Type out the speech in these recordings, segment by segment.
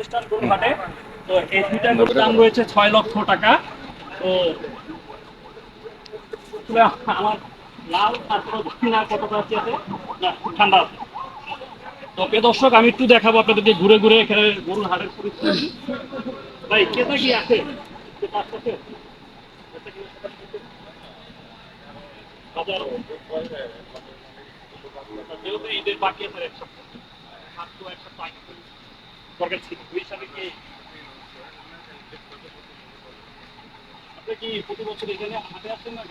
প্রতিষ্ঠান তো এই দুইটা দাম রয়েছে ছয় লক্ষ টাকা। তো আমার লাল কতটা আছে? না, ঠান্ডা আছে। তো দর্শক, আমি একটু দেখাবো আপনাদেরকে ঘুরে ঘুরে এখানে গরুর হাটের ভাই কেতা কি আছে? ঈদের বাকি আছে দরকার ছিল ওই হিসাবে কি আপনি কি প্রতি বছর এখানে হাটে আসেন না?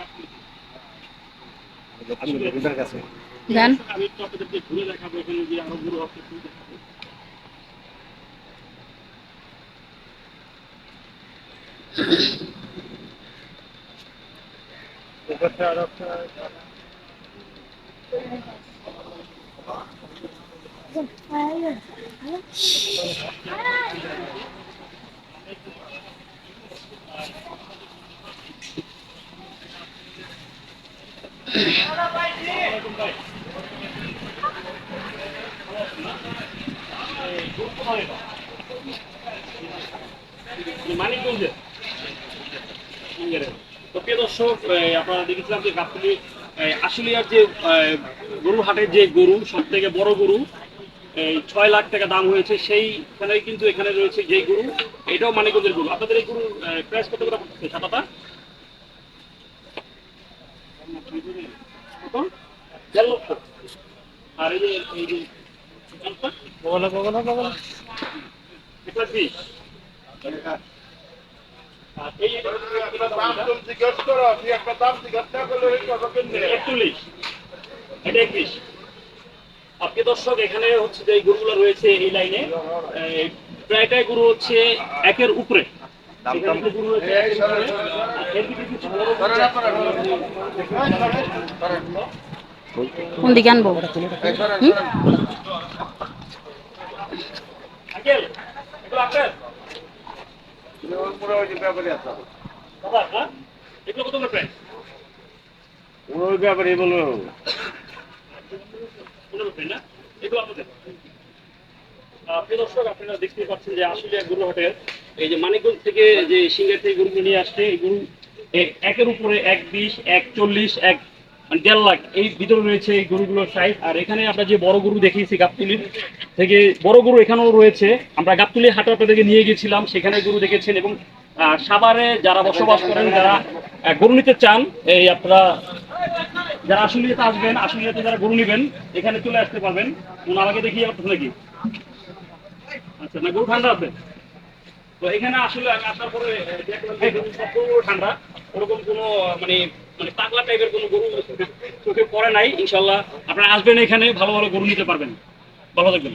দেন আমি একটু আপনাদেরকে ঘুরে দেখাবো এখানে যে আরও গুরু আছে একটু দেখাবো। মানিকগঞ্জে। তো প্রিয় দর্শক আপনারা দেখেছিলাম যে গাবতলি আশুলিয়ার যে আহ, গরু হাটের যে গরু সব থেকে বড় গরু এই ছয় লাখ টাকা দাম হয়েছে সেইখানে কিন্তু এখানে রয়েছে যে গরু এটাও মানিকগঞ্জের গরু। আপনাদের এই গরু প্রাইস কত করে পড়ছে সাদাটা কত? দেড় লক্ষ। আর এই যে এই যে লালটা? এক লাখ বিশ। আর এই একচল্লিশ। এটা একত্রিশ। আপনি দর্শক এখানে হচ্ছে যে গরুগুলো রয়েছে এই লাইনে প্রায়টাই গরু হচ্ছে একের উপরে। কোন দিকে আনব? এগুলো আপনার? দাদা, হ্যাঁ? এগুলো কত করে প্রাইস? পনেরো মানে এখানে আমরা যে বড় গরু গাবতুলির থেকে, বড় গরু এখানেও রয়েছে। আমরা গাবতুলি হাটে আপনাদেরকে নিয়ে গেছিলাম, সেখানে গরু দেখেছেন এবং সাভারে যারা বসবাস করেন, যারা গরু নিতে চান, এই আপনারা যারা আশুলিয়াতে আসবেন আশুলিয়াতে যারা গরু নেবেন, এখানে চলে আসতে পারবেন। ওনারাকে দেখিয়ে পাচ্ছেন নাকি? আচ্ছা না, গরু ঠান্ডা আছে। তো এখানে আসলে আমি আসার পরে ঠান্ডা। ওরকম কোনো মানে মানে পাগলা টাইপের কোনো গরু চোখে পড়ে নাই, ইনশাল্লাহ। আপনারা আসবেন এখানে, ভালো ভালো গরু নিতে পারবেন। ভালো থাকবেন।